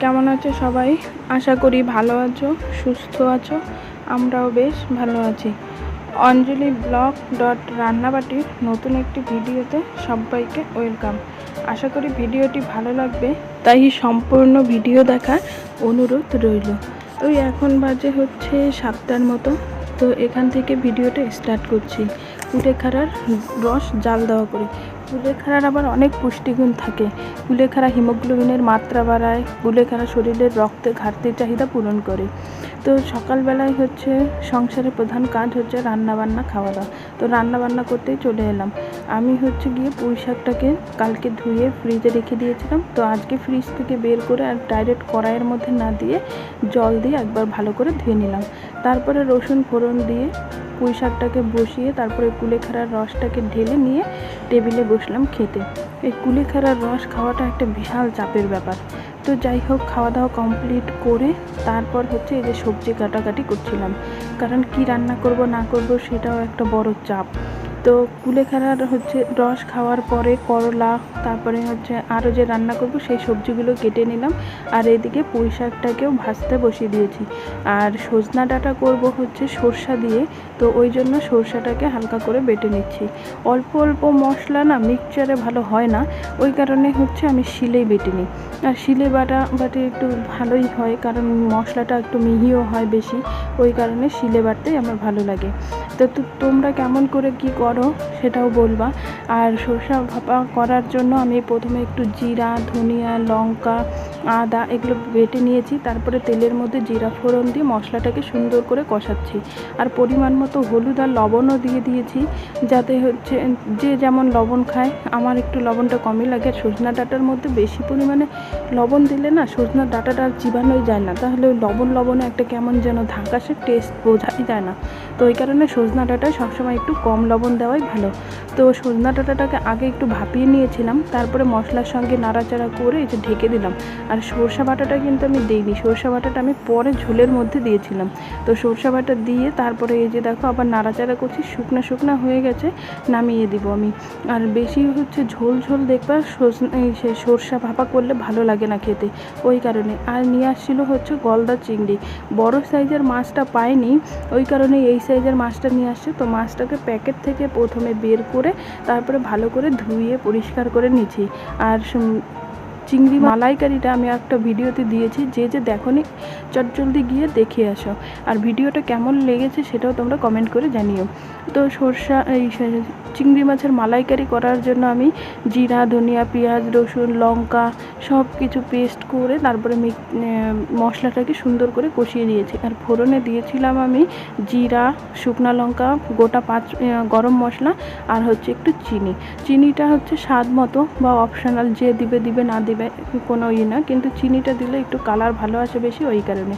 কেমন আছো সবাই? আশা করি ভালো আছো, সুস্থ আছো, আমরাও বেশ ভালো আছি। অঞ্জলি ব্লগ ডট রান্নাবাটির নতুন একটি ভিডিওতে সবাইকে ওয়েলকাম। আশা করি ভিডিওটি ভালো লাগবে, তাই সম্পূর্ণ ভিডিও দেখার অনুরোধ রইল। ওই এখন বাজে হচ্ছে সাতটার মতো, তো এখান থেকে ভিডিওটা স্টার্ট করছি। কুলেখাড়ার রস জাল দেওয়া করে। কুলেখাড়ার আবার অনেক পুষ্টিগুণ থাকে। কুলেখাড়া হিমোগ্লোবিনের মাত্রা বাড়ায় কুলেখাড়া শরীরের রক্তে ঘাটতির চাহিদা পূরণ করে। তো সকালবেলায় হচ্ছে সংসারের প্রধান কাজ হচ্ছে রান্নাবান্না খাওয়া দাওয়া তো রান্নাবান্না করতেই চলে এলাম। আমি হচ্ছে গিয়ে পুঁই শাকটাকে কালকে ধুয়ে ফ্রিজে রেখে দিয়েছিলাম। তো আজকে ফ্রিজ থেকে বের করে আর ডাইরেক্ট কড়াইয়ের মধ্যে না দিয়ে জল দিয়ে একবার ভালো করে ধুয়ে নিলাম। তারপরে রসুন ফোড়ন দিয়ে পুঁই শাকটাকে বসিয়ে তারপরে কুলেখাড়ার রসটাকে ঢেলে নিয়ে টেবিলে বসলাম খেতে। এই কুলেখাড়ার রস খাওয়াটা একটা বিশাল চাপের ব্যাপার। তো যাই হোক খাওয়া দাওয়া কমপ্লিট করে তারপর হচ্ছে এই যে সবজি কাটাকাটি করছিলাম। কারণ কি রান্না করব, না করব, সেটাও একটা বড় চাপ। তো কুলেখাড়ার হচ্ছে রস খাওয়ার পরে, করলা, তারপরে হচ্ছে আরও যে রান্না করব সেই সবজিগুলো কেটে নিলাম। আর এদিকে পুঁই শাকটাকেও ভাজতে বসিয়ে দিয়েছি। আর সজনা ডাঁটা করব হচ্ছে সর্ষা দিয়ে, তো ওই জন্য সর্ষাটাকে হালকা করে বেটে নিচ্ছি। অল্প অল্প মশলা না মিক্সচারে ভালো হয় না, ওই কারণে হচ্ছে আমি শিলেই বেটে নিই। আর শিলে বাটা, বাটে একটু ভালোই হয়, কারণ মশলাটা একটু মিহিও হয় বেশি, ওই কারণে শিলে বাটতেই আমার ভালো লাগে। তো তো- তোমরা কেমন করে কি করো সেটাও বলবা। আর সর্ষা ভাপা করার জন্য আমি প্রথমে একটু জিরা, ধনিয়া, লঙ্কা, আদা এগুলো বেটে নিয়েছি, তারপরে তেলের মধ্যে জিরা ফোড়ন দিয়ে মশলাটাকে সুন্দর করে কষাচ্ছি। আর পরিমাণ মতো হলুদ আর লবণও দিয়ে দিয়েছি, যাতে হচ্ছে যে যেমন লবণ খায়, আমার একটু লবণটা কমই লাগে। সজনা ডাঁটার মধ্যে বেশি পরিমাণে লবণ দিলে না সজনা ডাঁটাটা আর চিবানোই যায় না। তাহলে ওই লবণ লবণে একটা কেমন যেন ধাকাশে টেস্ট বোঝাই যায় না। তো ওই কারণে সজনা ডাঁটায় সবসময় একটু কম লবণ দেওয়াই ভালো। তো সজনা ডাঁটাটাকে আগে একটু ভাপিয়ে নিয়েছিলাম, তারপরে মশলার সঙ্গে নাড়াচাড়া করে যে ঢেকে দিলাম। আর সরষা বাটাটা কিন্তু আমি দিইনি, সরষা বাটাটা আমি পরে ঝোলের মধ্যে দিয়েছিলাম। তো সরষা বাটা দিয়ে তারপরে এই যে দেখো আবার নাড়াচাড়া করছি, শুকনো শুকনো হয়ে গেছে, নামিয়ে দিব আমি। আর বেশি হচ্ছে ঝোল ঝোল দেখবা সে সরষা ভাপা করলে ভালো লাগে না খেতে। ওই কারণে। আর নিয়ে আসছিল হচ্ছে গলদা চিংড়ি। বড় সাইজের মাছটা পাইনি, ওই কারণে এই সাইজের মাছটা নিয়ে আসছে। তো মাছটাকে প্যাকেট থেকে প্রথমে বের করে তারপরে ভালো করে ধুয়ে পরিষ্কার করে নিয়েছি আর চিংড়ি মালাইকারিটা আমি একটা ভিডিওতে দিয়েছি, যে যে দেখো দেখনি চটজলদি গিয়ে দেখে আসো। আর ভিডিওটা কেমন লেগেছে সেটাও তোমরা কমেন্ট করে জানিও। তো সর্ষা, এই চিংড়ি মাছের মালাইকারি করার জন্য আমি জিরা, ধনিয়া, পেঁয়াজ, রসুন, লঙ্কা সব কিছু পেস্ট করে তারপরে মশলাটাকে সুন্দর করে কষিয়ে দিয়েছি। আর ফোড়নে দিয়েছিলাম আমি জিরা, শুকনো লঙ্কা, গোটা পাঁচ গরম মশলা আর হচ্ছে একটু চিনি। চিনিটা হচ্ছে স্বাদ মতো বা অপশনাল যে দিবে দিবে না দিবে কোনো ইয়ে না, কিন্তু চিনিটা দিলে একটু কালার ভালো আসে বেশি ওই কারণে।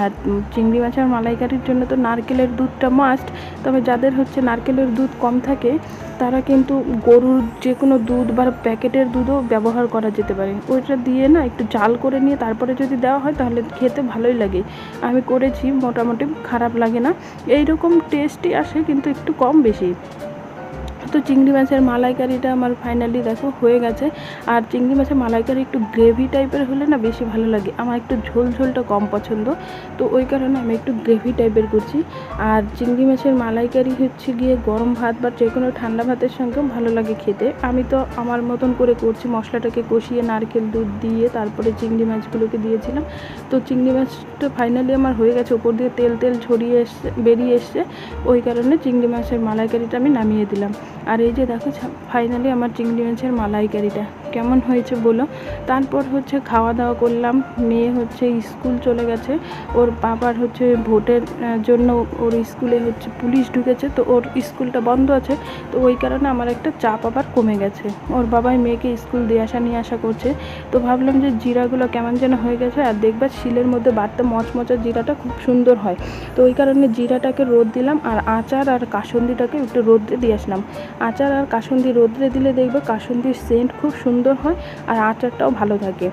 আর চিংড়ি মাছের মালাইকারির জন্য তো নারকেলের দুধটা মাস্ট তবে যাদের হচ্ছে নারকেলের দুধ কম থাকে, তারা কিন্তু গরুর যে কোনো দুধ বা প্যাকেটের দুধও ব্যবহার করা যেতে পারে। ওইটা দিয়ে না একটু জাল করে নিয়ে তারপরে যদি দেওয়া হয় তাহলে খেতে ভালোই লাগে। আমি করেছি, মোটামুটি খারাপ লাগে না। এইরকম টেস্টই আসে কিন্তু একটু কম বেশি। তো চিংড়ি মাছের মালাইকারিটা আমার ফাইনালি দেখো হয়ে গেছে। আর চিংড়ি মাছের মালাইকারি একটু গ্রেভি টাইপের হলে না বেশি ভালো লাগে। আমার একটু ঝোল ঝোলটা কম পছন্দ। তো ওই কারণে আমি একটু গ্রেভি টাইপের করছি। আর চিংড়ি মাছের মালাইকারি হচ্ছে গিয়ে গরম ভাত বা যে কোনো ঠান্ডা ভাতের সঙ্গেও ভালো লাগে খেতে। আমি তো আমার মতন করে করছি, মশলাটাকে কষিয়ে নারকেল দুধ দিয়ে তারপরে চিংড়ি মাছগুলোকে দিয়েছিলাম। তো চিংড়ি মাছটা ফাইনালি আমার হয়ে গেছে, ওপর দিয়ে তেল তেল ছড়িয়ে এসছে, বেরিয়ে এসছে। ওই কারণে চিংড়ি মাছের মালাইকারিটা আমি নামিয়ে দিলাম। আর এই যে দেখো ফাইনালি আমার চিংড়ি মাছের মালাইকারিটা। কেমন হয়েছে বলো? তারপর হচ্ছে খাওয়া দাওয়া করলাম। মেয়ে হচ্ছে স্কুল চলে গেছে। ওর বাবার হচ্ছে ভোটের জন্য ওর স্কুলে হচ্ছে পুলিশ ঢুকেছে। তো ওর স্কুলটা বন্ধ আছে। তো ওই কারণে আমার একটা চাপ আবার কমে গেছে। ওর বাবাই মেয়েকে স্কুল দিয়ে আসা, নিয়ে আসা করছে। তো ভাবলাম যে জিরাগুলো কেমন যেন হয়ে গেছে। আর দেখবা শিলের মধ্যে বাড়তে মচমচা জিরাটা খুব সুন্দর হয়। তো ওই কারণে জিরাটাকে রোদ দিলাম। আর আচার আর কাসন্দিটাকে একটু রোদে দিয়ে আসলাম। আচার আর কাসন্দি রোদ্রে দিলে দেখবে কাসন্দির সেন্ট খুব সুন্দর হয় আর আচারটাও ভালো থাকে।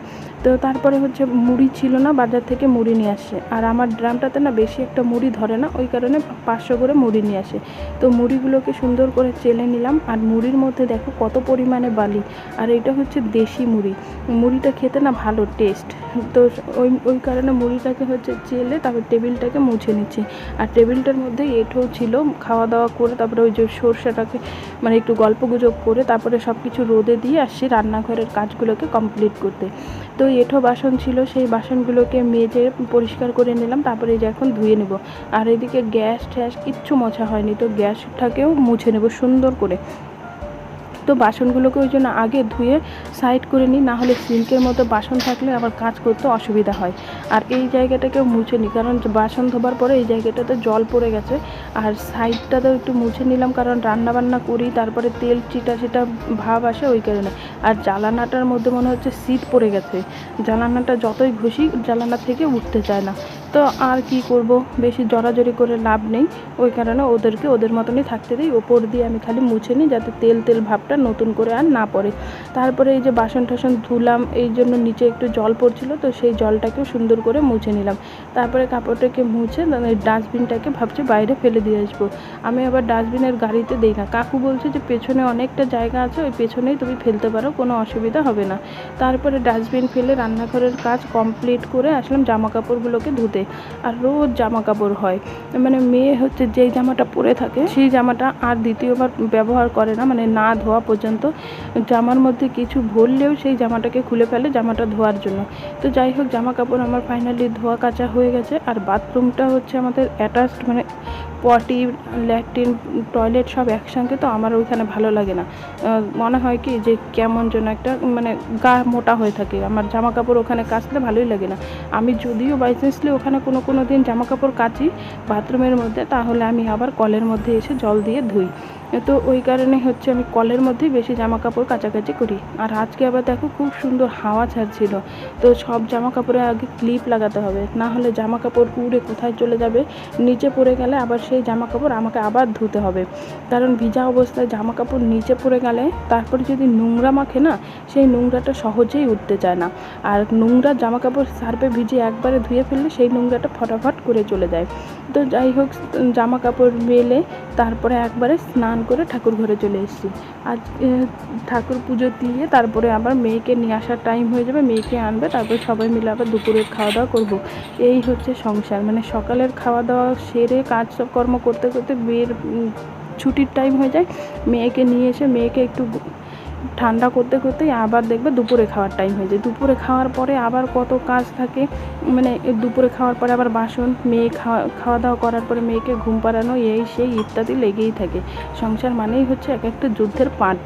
তো তারপরে হচ্ছে মুড়ি ছিল না, বাজার থেকে মুড়ি নিয়ে আসছে আর আমার ড্রামটাতে না বেশি একটা মুড়ি ধরে না, ওই কারণে পাঁচশো করে মুড়ি নিয়ে আসে। তো মুড়িগুলোকে সুন্দর করে চেলে নিলাম, আর মুড়ির মধ্যে দেখো কত পরিমাণে বালি। আর এটা হচ্ছে দেশি মুড়ি। মুড়িটা খেতে না ভালো টেস্ট তো ওই ওই কারণে মুড়িটাকে হচ্ছে চেলে তারপর টেবিলটাকে মুছে নিচ্ছি। আর টেবিলটার মধ্যে এঁঠো ছিল, খাওয়া দাওয়া করে তারপরে ওই যে সর্ষেটাকে মানে একটু গল্প গুজব করে তারপরে সব কিছু রোদে দিয়ে আসছি রান্নাঘরের কাজগুলোকে কমপ্লিট করতে। তো এঁঠো বাসন ছিল, সেই বাসনগুলোকে মেজে পরিষ্কার করে নিলাম, তারপরে যে এখন ধুয়ে নেব। আর এদিকে গ্যাস ট্যাস কিচ্ছু মোছা হয়নি, তো গ্যাসটাকেও মুছে নেব সুন্দর করে। তো বাসনগুলোকে ওই জন্য আগে ধুয়ে সাইড করে নিই না হলে মতো বাসন থাকলে আবার কাজ করতে অসুবিধা হয়। আর এই জায়গাটাকেও মুছে নিই, কারণ বাসন ধোবার পরে এই জায়গাটাতে জল পড়ে গেছে। আর সাইডটাতেও একটু মুছে নিলাম, কারণ রান্না বান্না করি, তারপরে তেল চিটা চিটা ভাব আসে ওই কারণে। আর জ্বালানাটার মধ্যে মনে হচ্ছে শীত পড়ে গেছে। জ্বালানাটা যতই ঘষি, জ্বালানা থেকে উঠতে চায় না। তো আর কি করব? বেশি জড়াজড়ি করে লাভ নেই। ওই কারণে ওদেরকে ওদের মতনই থাকতে দিই। ওপর দিয়ে আমি খালি মুছে নিই যাতে তেল তেল ভাবটা নতুন করে আর না পড়ে। তারপরে এই যে বাসন টাসন ধুলাম, এই জন্য নিচে একটু জল পড়ছিল, তো সেই জলটাকেও সুন্দর করে মুছে নিলাম। তারপরে কাপড়টাকে মুছে ডাস্টবিনটাকে ভাবছি বাইরে ফেলে দিয়ে আসব। আমি আবার ডাস্টবিনের গাড়িতে দিই না। কাকু বলছে যে, পেছনে অনেকটা জায়গা আছে, ওই পেছনেই তুমি ফেলতে পারো, কোনো অসুবিধা হবে না। তারপরে ডাস্টবিন ফেলে রান্নাঘরের কাজ কমপ্লিট করে আসলাম জামা কাপড়গুলোকে ধুতে। আর রোজ জামা কাপড় হয়। মানে মেয়ে হচ্ছে যেই জামাটা পরে থাকে, সেই জামাটা আর দ্বিতীয়বার ব্যবহার করে না মানে না ধোয়া পর্যন্ত। জামার মধ্যে কিছু ভরলেও সেই জামাটাকে খুলে ফেলে জামাটা ধোয়ার জন্য। তো যাই হোক জামা কাপড় আমার ফাইনালি ধোয়া কাচা হয়ে গেছে। আর বাথরুমটা হচ্ছে আমাদের অ্যাটাচড মানে পটি, ল্যাট্রিন, টয়লেট সব একসঙ্গে তো আমার ওইখানে ভালো লাগে না। মনে হয় কি যে কেমন যেন একটা মানে গা মোটা হয়ে থাকে। আমার জামা কাপড় ওখানে কাচলে ভালোই লাগে না। আমি যদিও বাইচান্সলি ওখানে কোনো কোনো দিন জামা কাপড় কাচি বাথরুমের মধ্যে, তাহলে আমি আবার কলের মধ্যে এসে জল দিয়ে ধুই। তো ওই কারণে হচ্ছে আমি কলের মধ্যেই বেশি জামা কাপড় কাচাকাচি করি। আর আজকে আবার দেখো খুব সুন্দর হাওয়া ছাড়ছিল। তো সব জামা কাপড়ে আগে ক্লিপ লাগাতে হবে। না হলে জামা কাপড় উড়ে কোথায় চলে যাবে? নিচে পড়ে গেলে আবার সেই জামা কাপড় আমাকে আবার ধুতে হবে। কারণ ভিজা অবস্থায় জামা কাপড় নিচে পড়ে গেলে তারপরে যদি নোংরা মাখে না, সেই নোংরাটা সহজেই উঠতে চায় না। আর নোংরা জামা কাপড় সার্ফে ভিজে একবারে ধুয়ে ফেললে সেই নোংরাটা ফটাফট করে চলে যায়। তো যাই হোক জামা কাপড় মেলে তারপরে একবারে স্নান করে ঠাকুর ঘরে চলে এসেছি। আজ ঠাকুর পুজো দিয়ে তারপরে আবার মেয়েকে নিয়ে আসার টাইম হয়ে যাবে, মেয়েকে আনবে, তারপরে সবাই মিলে আবার দুপুরে খাওয়া দাওয়া করব। এই হচ্ছে সংসার মানে সকালের খাওয়া দাওয়া সেরে কাজ কর্ম করতে করতে বের ছুটির টাইম হয়ে যায়। মেয়েকে নিয়ে এসে, মেয়েকে একটু ঠান্ডা করতে করতেই আবার দেখবে দুপুরে খাওয়ার টাইম হয়ে যায়। দুপুরে খাওয়ার পরে আবার কত কাজ থাকে মানে দুপুরে খাওয়ার পরে আবার বাসন, মেয়ে খাওয়া খাওয়া দাওয়া করার পরে মেয়েকে ঘুম পাড়ানো, এই সেই ইত্যাদি লেগেই থাকে। সংসার মানেই হচ্ছে এক একটা যুদ্ধের পাঠ,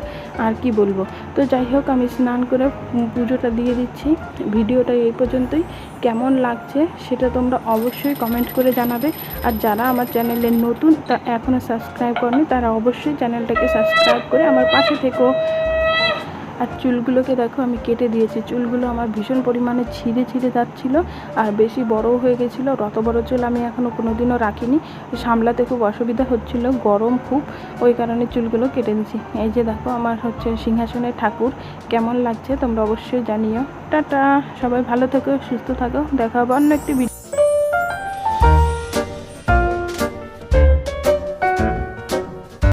আর কি বলব? তো যাই হোক, আমি স্নান করে পুজোটা দিয়ে দিচ্ছি। ভিডিওটা এই পর্যন্তই। কেমন লাগছে সেটা তোমরা অবশ্যই কমেন্ট করে জানাবে। আর যারা আমার চ্যানেলে নতুন, তা এখনও সাবস্ক্রাইব করেনি, তারা অবশ্যই চ্যানেলটাকে সাবস্ক্রাইব করে আমার পাশে থেকো। আর চুলগুলোকে দেখো আমি কেটে দিয়েছি। চুলগুলো আমার ভীষণ পরিমাণে ছিঁড়ে ছিঁড়ে যাচ্ছিল আর বেশি বড়ও হয়ে গেছিল। আর অত বড় চুল আমি এখনও কোনো দিনও রাখিনি। সামলাতে খুব অসুবিধা হচ্ছিল, গরম খুব, ওই কারণে চুলগুলো কেটে দিয়েছি। এই যে দেখো আমার হচ্ছে সিংহাসনের ঠাকুর, কেমন লাগছে তোমরা অবশ্যই জানিও। টাটা! সবাই ভালো থেকো, সুস্থ থাকো। দেখা হবে অন্য একটি